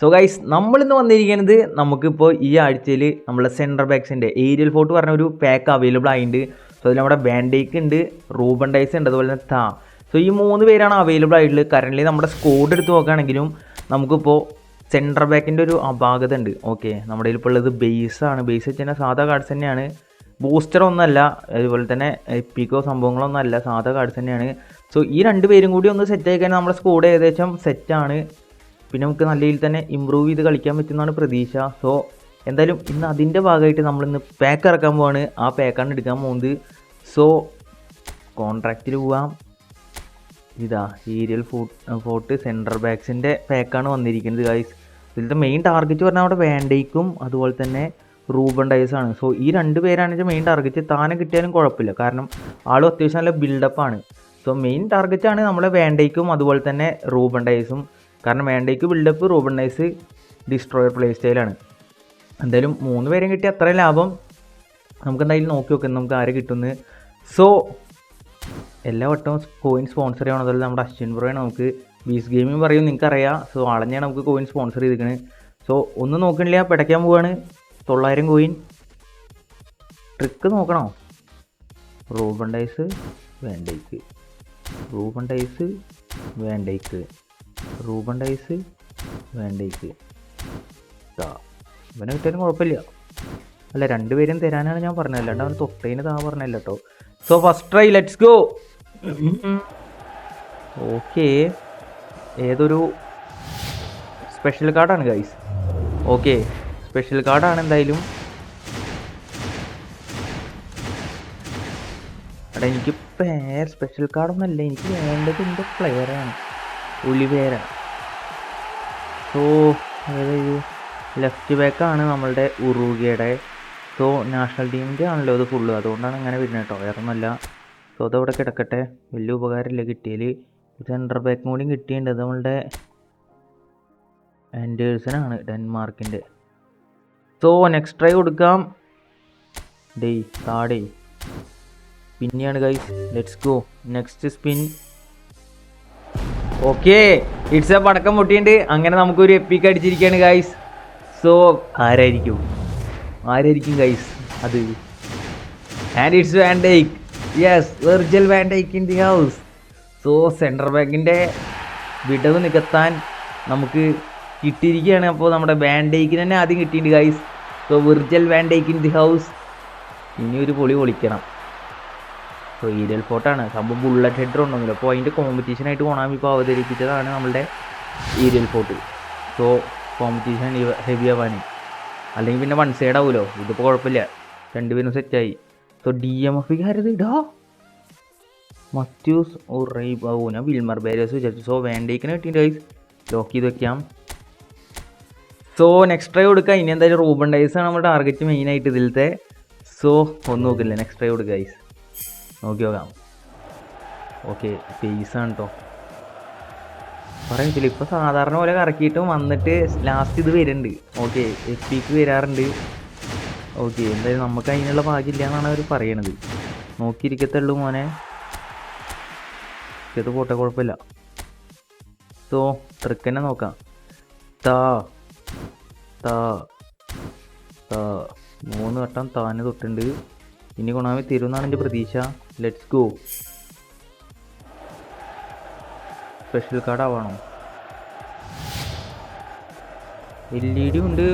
So guys നമ്മളിന്ന് വന്നിരിക്കുന്നത് നമുക്കിപ്പോൾ ഈ ആഴ്ചയിൽ നമ്മളെ സെൻട്രൽ ബാക്സിന്റെ ഏരിയൽ ഫോർട്ട് പറഞ്ഞ ഒരു പാക്ക് അവൈലബിൾ ആയിട്ടുണ്ട് സോ അതിൽ നമ്മുടെ ബാൻഡേക്ക് ഉണ്ട് റൂബൻ ഡൈസ് ഉണ്ട് അതുപോലെ തന്നെ താ സോ ഈ മൂന്ന് പേരാണ് അവൈലബിൾ ആയിട്ടുള്ളത്. കറന്റ് നമ്മുടെ സ്കോഡ് എടുത്ത് നോക്കുകയാണെങ്കിലും നമുക്കിപ്പോൾ സെൻട്രൽ ബാക്കിന്റെ ഒരു അപാകത ഉണ്ട് ഓക്കെ നമ്മുടെ ഇപ്പോൾ ഉള്ളത് ബേസാണ് ബേസ് വെച്ച് കഴിഞ്ഞാൽ സാധാ കാർഡ്സ് തന്നെയാണ്. ബൂസ്റ്റർ ഒന്നല്ല അതുപോലെ തന്നെ എപ്പിക്കോ സംഭവങ്ങളൊന്നും അല്ല സാധാ കാർഡ്സ് തന്നെയാണ്. സോ ഈ രണ്ട് പേരും കൂടി ഒന്ന് സെറ്റ് ആയി കഴിഞ്ഞാൽ നമ്മുടെ സ്കോഡ് ഏകദേശം സെറ്റാണ് പിന്നെ നമുക്ക് നല്ല രീതിയിൽ തന്നെ ഇമ്പ്രൂവ് ചെയ്ത് കളിക്കാൻ പറ്റുന്നതാണ് പ്രതീക്ഷ. സോ എന്തായാലും ഇന്ന് അതിന്റെ ഭാഗമായിട്ട് നമ്മളിന്ന് പാക്ക് ഇറക്കാൻ പോവാണ്. ആ പാക്കാണ് എടുക്കാൻ പോകുന്നത്. സോ കോൺട്രാക്റ്റിൽ പോവാം. ഇതാ ഏരിയൽ ഫോട്ട് ഫോർട്ട് സെൻട്രൽ ബാക്സിന്റെ പാക്കാണ് വന്നിരിക്കുന്നത് ഗൈസ് ഇതിലത്തെ മെയിൻ ടാർഗറ്റ് പറഞ്ഞാൽ അവിടെ വേണ്ടയ്ക്കും അതുപോലെ തന്നെ റൂബൺ ഡൈസാണ് സോ ഈ രണ്ട് പേരാണ് വെച്ചാൽ മെയിൻ ടാർഗറ്റ് താനെ കിട്ടിയാലും കുഴപ്പമില്ല. കാരണം ആളും അത്യാവശ്യം നല്ല ബിൽഡപ്പാണ് സോ മെയിൻ ടാർഗറ്റാണ് നമ്മളെ വേണ്ടയ്ക്കും അതുപോലെ തന്നെ റൂബൺ ഡൈസും കാരണം Van Dijk buildup Ruben nice destroyer play സ്റ്റൈലാണ് എന്തായാലും മൂന്ന് പേരും കിട്ടിയ അത്ര ലാഭം നമുക്ക് എന്തായാലും നോക്കി നോക്കാം നമുക്ക് ആരെ കിട്ടുമെന്ന് സോ എല്ലാ വട്ടവും കോയിൻ സ്പോൺസർ ചെയ്യണം അതുപോലെ നമ്മുടെ അശ്വിൻ ബ്രോയാണ് നമുക്ക്. ബീസ് ഗെയിമിംഗ് പറയും നിങ്ങൾക്ക് അറിയാം സോ ആളെന്നെയാണ് നമുക്ക് കോയിൻ സ്പോൺസർ ചെയ്തിരിക്കുന്നത് സോ ഒന്നും നോക്കണില്ല പിടയ്ക്കാൻ പോവാണ്. തൊള്ളായിരം കോയിൻ ട്രിക്ക് നോക്കണോ? Ruben Dias Van Dijk. Ruben Dias Van Dijk. Ruben Dias Van Dijk ഇവനെ കിട്ടിയാലും കുഴപ്പമില്ല. അല്ല രണ്ടുപേരും തരാനാണ് ഞാൻ പറഞ്ഞത്. അല്ലാണ്ട് അവൻ തൊട്ടേന് താ പറഞ്ഞല്ല കേട്ടോ so first try let's go okay ഏതൊരു സ്പെഷ്യൽ കാർഡാണ് ഗൈസ് ഓക്കെ സ്പെഷ്യൽ കാർഡാണ് എന്തായാലും. എടാ എനിക്ക് പേർ സ്പെഷ്യൽ കാർഡൊന്നുമല്ല എനിക്ക് വേണ്ടത് എന്റെ പ്ലെയറാണ് ഒലിവേര സോ അതായത് ലെഫ്റ്റ് ബാക്കാണ് നമ്മളുടെ ഉറുഗയുടെ. സോ നാഷണൽ ടീമിന്റെ ആണല്ലോ അത് ഫുള്ള് അതുകൊണ്ടാണ് അങ്ങനെ വരുന്നത് കേട്ടോ. വേറെ ഒന്നുമല്ല സോ അതവിടെ കിടക്കട്ടെ. വലിയ ഉപകാരമില്ല കിട്ടിയതിൽ സെന്റർ ബാക്കും കൂടി കിട്ടിയിട്ടുണ്ട്. അത് നമ്മളുടെ ആൻഡേഴ്സനാണ് ഡെൻമാർക്കിന്റെ. സോ നെക്സ്റ്റ് ട്രൈ കൊടുക്കാം. ഡേയ് താടേ. പിന്നെയാണ് guys let's go next spin okay it's a പടക്കം പൊട്ടിയുണ്ട് അങ്ങനെ നമുക്കൊരു എപ്പിക്ക് അടിച്ചിരിക്കുകയാണ് ഗൈസ് സോ ആരായിരിക്കും? ആരായിരിക്കും ഗൈസ് അത്. And it's Van Dijk yes Virgil Van Dijk in the house so central ബാങ്കിന്റെ വിടവ് നികത്താൻ നമുക്ക് കിട്ടിയിരിക്കുകയാണ്. അപ്പോൾ നമ്മുടെ വാൻഡേക്കിന് തന്നെ ആദ്യം കിട്ടിയിട്ടുണ്ട് guys so Virgil Van Dijk in the house ഇനി ഒരു പൊളി പൊളിക്കണം. സോ ഈരൽ ഫോർട്ടാണ് സംഭവം ബുള്ളറ്റ് ഹെഡർ ഉണ്ടെന്നില്ല. അപ്പോൾ അതിന്റെ കോമ്പറ്റീഷനായിട്ട് കൊണാമി ഇപ്പോൾ അവതരിപ്പിച്ചതാണ് നമ്മളുടെ aerial fort so competition heavy ആവാൻ അല്ലെങ്കിൽ പിന്നെ വൺ സൈഡ് ആവുമല്ലോ ഇതിപ്പോൾ കുഴപ്പമില്ല രണ്ടുപേരും സെറ്റായി സോ ഡി എം എഫ് ആരത് ഇടാ? മത്യൂസ് ഉറൈ ഞാൻ വിൽമർ ബാരേഴ്സ് വിചാരിച്ചു. സോ വേണ്ടേക്കിനെ കിട്ടിയിട്ട് ഗൈസ് ലോക്ക് ചെയ്ത് വെക്കാം. സോ നെക്സ്റ്റ് ട്രൈ കൊടുക്കുക ഇനി എന്തായാലും റൂബൺ ഡൈസ് ആണ് നമ്മുടെ ടാർഗറ്റ് മെയിനായിട്ട് ഇതിലത്തെ. സോ ഒന്നും നോക്കില്ല? നെക്സ്റ്റ് ട്രൈ കൊടുക്കുക ഗൈസ് നോക്കി നോക്കാം. ഓക്കെ ആണ് കേട്ടോ പറയത്തില്ല ഇപ്പോൾ സാധാരണ പോലെ കറക്കിയിട്ടും വന്നിട്ട് ലാസ്റ്റ് ഇത് വരുന്നുണ്ട്. ഓക്കെ എഫ് പിക്ക് വരാറുണ്ട്. ഓക്കെ എന്തായാലും നമുക്ക് അതിനുള്ള ഭാഗ്യമില്ല എന്നാണ് അവർ പറയണത്. നോക്കിയിരിക്കത്തുള്ളൂ മോനെ. ഇത് പോട്ടെ കുഴപ്പമില്ല. സോ തന്നെ നോക്കാം. താ താ താ. മൂന്ന് വട്ടം താന് തൊട്ടുണ്ട്. ഇനി കൊണാമി തരുമെന്നാണ് എന്റെ പ്രതീക്ഷ. ലെറ്റ്സ് ഗോ സ്പെഷ്യൽ കാർഡ് ആവാണോ. എൽ ഇ ഡി ഉണ്ട്.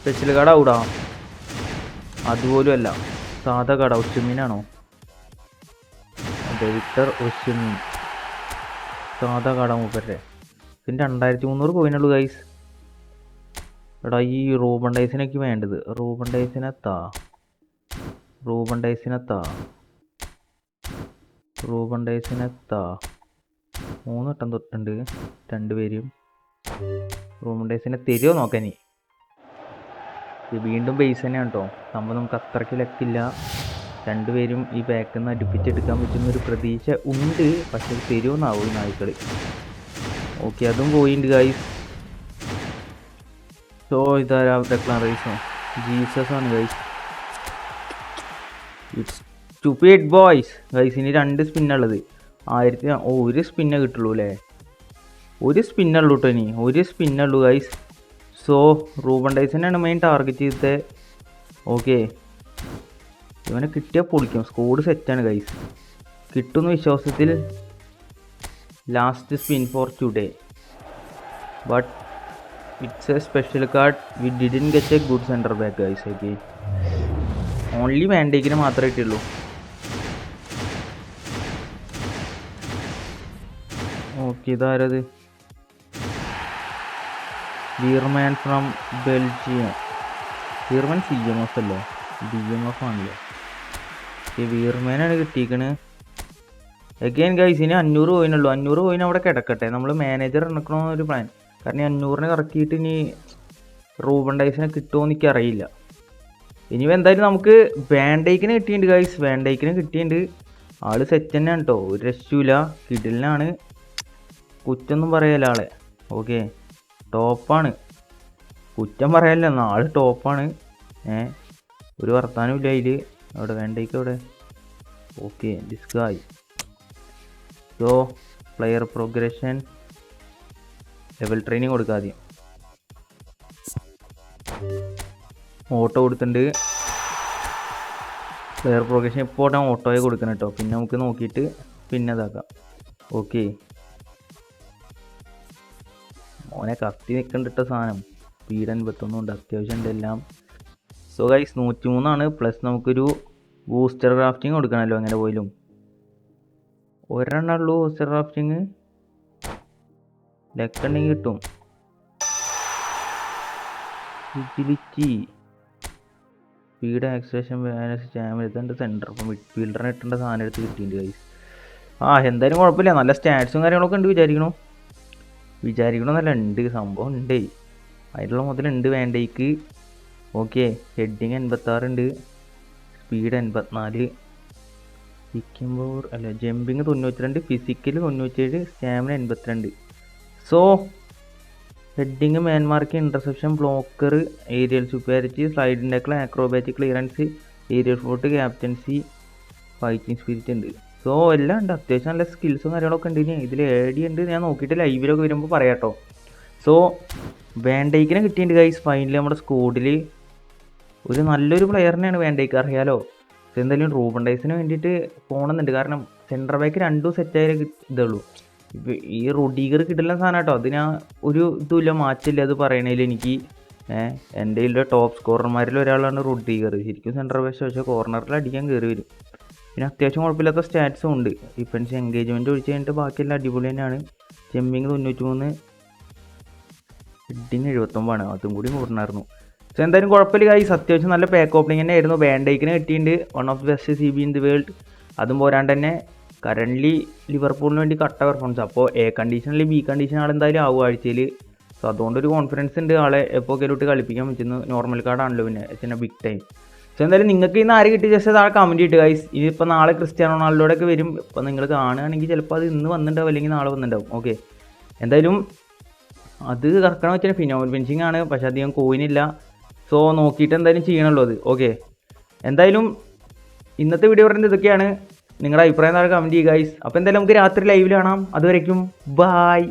സ്പെഷ്യൽ കാർഡ് ആവൂടാ അതുപോലും അല്ല സാധാ കാർഡ് ഒച്ചുമീനാണോ ഡെവിറ്റർ ഒച്ചുമീൻ സാധാ കാർഡാ മൂപ്പരുടെ. പിന്നെ രണ്ടായിരത്തി മുന്നൂറ് പോയിനുള്ളൂ ഗൈസ് എടാ ഈ റൂബൺ ഡൈസിനൊക്കെ വേണ്ടത്. റൂബൺ ഡൈസിനെത്താ റൂബൺ ഡൈസിനെത്താ റൂബൺ ഡൈസിനെത്താ മൂന്ന് വട്ടം തൊട്ടുണ്ട് രണ്ടുപേരും റൂബൺ ഡേസിനെ തരുമോ നോക്കാൻ? നീ വീണ്ടും ബേസ് തന്നെയാണ് കേട്ടോ. സംഭവം നമുക്ക് അത്രയ്ക്ക് ലക്കില്ല രണ്ടുപേരും ഈ ബാക്കിൽ നിന്ന് അടുപ്പിച്ചെടുക്കാൻ പറ്റുന്നൊരു പ്രതീക്ഷ ഉണ്ട്. പക്ഷെ തരുമെന്നാവും നായ്ക്കൾ ഓക്കെ അതും പോയിണ്ട് ഗൈസ് സോ ഇതാരാ ഡെക്ലറേഷൻ ജീസസ് ആണ് guys it's stupid boys guys ഇനി രണ്ട് സ്പിന്നുള്ളത് ആയിരത്തി ഓ ഒരു സ്പിന്നേ കിട്ടുള്ളൂ അല്ലേ? ഒരു സ്പിന്നുള്ളൂ കേട്ടോ ഇനി. ഒരു സ്പിന്നുള്ളൂ ഗൈസ് സോ റൂബൺ ഡൈസിനാണ് മെയിൻ ടാർഗറ്റ് ചെയ്തത്. ഓക്കെ ഇവനെ കിട്ടിയാൽ പൊളിക്കും. സ്കോഡ് സെറ്റാണ് ഗൈസ് കിട്ടുന്ന വിശ്വാസത്തിൽ last spin for today but it's a special card we didn't get a good centre back guys okay only വാൻഡേക്കിന് മാത്രമേ കിട്ടുള്ളൂ okay ഇതാരത് Veerman from Belgium Veerman C M F അല്ലേ? ബി എം എഫ് ആണല്ലോ? ഈ വീർമാനാണ് കിട്ടിയിരിക്കണ് again guys ഇനി അഞ്ഞൂറ് പോയിനുള്ളൂ അഞ്ഞൂറ് പോയിന് അവിടെ കിടക്കട്ടെ. നമ്മൾ മാനേജർ ഇറക്കണമെന്നൊരു പ്ലാൻ കാരണം അഞ്ഞൂറിന് കറക്കിയിട്ട് ഇനി റൂബൺ ഡൈസിനെ കിട്ടുമോ എന്ന് എനിക്ക് അറിയില്ല. ഇനി എന്തായാലും നമുക്ക് വാൻഡേക്കിന് കിട്ടിയിട്ടുണ്ട് ഗൈസ് വാൻഡേക്കിന് കിട്ടിയിട്ടുണ്ട്. ആൾ സെറ്റ് തന്നെയാണ് കേട്ടോ. ഒരു രക്ഷയില്ല കിഡിലിനാണ് കുറ്റൊന്നും പറയല്ല ആളെ. ഓക്കെ ടോപ്പാണ്. കുറ്റം പറയല്ല. ആൾ ടോപ്പാണ്. ഏ? ഒരു വർത്താനം ഇല്ല അതിൽ അവിടെ വേണ്ടേക്ക് അവിടെ. Okay ഡിസ്കായി so player progression level training കൊടുക്കുക ആദ്യം. ഓട്ടോ കൊടുത്തിട്ടുണ്ട്. പ്ലെയർ പ്രോഗ്രഷൻ ഇപ്പോൾ ഞാൻ ഓട്ടോയെ കൊടുക്കണം കേട്ടോ പിന്നെ നമുക്ക് നോക്കിയിട്ട് പിന്നെ ഇതാക്കാം. ഓക്കെ മോനെ കത്തി നിൽക്കണ്ടിട്ട സാധനം. സ്പീഡ് അൻപത്തൊന്നും ഉണ്ട്. അത്യാവശ്യം ഉണ്ട് എല്ലാം. സോ ഗൈസ് നൂറ്റി മൂന്നാണ് പ്ലസ് നമുക്കൊരു ബൂസ്റ്റർ ക്രാഫ്റ്റിംഗ് കൊടുക്കണമല്ലോ അങ്ങനെ പോയാലും. ഒരെണ്ണമുള്ളൂ ബൂസ്റ്റർ ക്രാഫ്റ്റിംഗ് ലക്കുണ്ടെങ്കിൽ കിട്ടും. വിജിലിറ്റി സ്പീഡ് ആക്സേഷൻ സ്റ്റാമിന ഇതുണ്ട് സെന്റർ അപ്പം മിഡ് ഫീൽഡറിന് ഇട്ടേണ്ട സാധനം എടുത്ത് കിട്ടിയിട്ടുണ്ട് ഗൈസ് ആ എന്തായാലും കുഴപ്പമില്ല. നല്ല സ്റ്റാറ്റ്സും കാര്യങ്ങളൊക്കെ ഉണ്ട് വിചാരിക്കണു. വിചാരിക്കണമെന്നല്ല ഉണ്ട്. സംഭവം ഉണ്ട്. അതിലുള്ള മുതലുണ്ട് വേണ്ടേക്ക് ഓക്കെ ഹെഡിങ് എൺപത്താറുണ്ട് സ്പീഡ് എൺപത്തിനാല്. ഇരിക്കുമ്പോൾ അല്ല ജമ്പിങ് തൊണ്ണൂറ്റിരണ്ട് ഫിസിക്കൽ തൊണ്ണൂറ്റേഴ് സ്റ്റാമിന എൺപത്തിരണ്ട്. So heading man mark interception blocker aerial superiority സൈഡിന്റെ tackle acrobatic clearance aerial fort captaincy fighting spirit ഉണ്ട്. സോ എല്ലാം ഉണ്ട്. അത്യാവശ്യം നല്ല സ്കിൽസും കാര്യങ്ങളൊക്കെ ഉണ്ട് ഇനി. ഇതിൽ ഏഡി ഉണ്ട്. ഞാൻ നോക്കിയിട്ട് ലൈവിലൊക്കെ വരുമ്പോൾ പറയാം കേട്ടോ. സോ വേണ്ടേക്കിനെ കിട്ടിയിട്ടുണ്ട് ഗൈസ് ഫൈനലി നമ്മുടെ സ്കോഡിൽ ഒരു നല്ലൊരു പ്ലെയറിനെയാണ് വേണ്ടേക്ക് അറിയാലോ? എന്തായാലും റൂബൺ ഡൈസിന് വേണ്ടിയിട്ട് പോകണമെന്നുണ്ട് കാരണം സെന്റർ ബാക്ക് രണ്ടും സെറ്റായാലേ ഇതുള്ളൂ ഈ റൊഡീഗർ കിട്ടില്ല സാധനം കേട്ടോ അതിന് ഒരു ഇതുമില്ല മാച്ചില്ല അത് പറയണതിൽ എനിക്ക്. എന്റെ ടോപ്പ് സ്കോറർമാരിൽ ഒരാളാണ് റൊഡീഗർ. ശരിക്കും സെന്റർ ബേസ് പക്ഷേ കോർണറിൽ അടിക്കാൻ കയറി വരും. പിന്നെ അത്യാവശ്യം കുഴപ്പമില്ലാത്ത സ്റ്റാറ്റ്സും ഉണ്ട്. ഡിഫൻസ് എൻഗേജ്മെന്റ് ഒഴിച്ച് കഴിഞ്ഞിട്ട് ബാക്കിയെല്ലാം അടിപൊളി തന്നെയാണ്. ചെമ്മിങ് തൊണ്ണൂറ്റി മൂന്ന് ഹെഡിങ് എഴുപത്തൊമ്പതാണ്. അതും കൂടി കൂടണമായിരുന്നു പക്ഷെ എന്തായാലും കുഴപ്പമില്ല ഈ അത്യാവശ്യം നല്ല പാക്ക് ഓപ്പണിംഗ് തന്നെ ആയിരുന്നു ബാൻഡേക്കിന് കിട്ടിയിട്ടുണ്ട്. One of the best C B in the world അതും പോരാണ്ട് തന്നെ. കറന്റ്ലി ലിവർപൂളിന് വേണ്ടി കട്ട പെർഫോമൻസ് അപ്പോൾ എ കണ്ടീഷനിൽ ബി കണ്ടീഷൻ ആളെന്തായാലും ആവും ആഴ്ചയിൽ സോ അതുകൊണ്ടൊരു കോൺഫിഡൻസ് ഉണ്ട് ആളെ എപ്പോൾ കയറിയിട്ട് കളിപ്പിക്കാൻ പറ്റുന്നു നോർമൽ കാർഡാണല്ലോ പിന്നെ. പിന്നെ ബിഗ് ടൈം സോ എന്തായാലും നിങ്ങൾക്ക് ഇന്ന് ആര് കിട്ടി ജസ്റ്റ് താഴെ കമന്റ് ഇട്ട് ഗൈസ് ഇനിയിപ്പോൾ നാളെ ക്രിസ്ത്യാനോ റൊണാൾഡോയൊക്കെ വരും. ഇപ്പോൾ നിങ്ങൾ കാണുകയാണെങ്കിൽ ചിലപ്പോൾ അത് ഇന്ന് വന്നിട്ടുണ്ടാവും അല്ലെങ്കിൽ നാളെ വന്നിട്ടുണ്ടാവും. ഓക്കെ എന്തായാലും അത് കറക്കണം വെച്ചാൽ ഫിനോമൽ ഫിനിഷിംഗ് ആണ്. പക്ഷേ അധികം കോയിനില്ല സോ നോക്കിയിട്ട് എന്തായാലും ചെയ്യണമല്ലോ അത്. ഓക്കെ എന്തായാലും ഇന്നത്തെ വീഡിയോ പറയുന്നത് ഇതൊക്കെയാണ്. നിങ്ങളുടെ അഭിപ്രായം താഴെ കമന്റ് ചെയ്യുക ഗൈസ് അപ്പോൾ എന്തായാലും നമുക്ക് രാത്രി ലൈവിൽ കാണാം. അതുവരയ്ക്കും ബായ്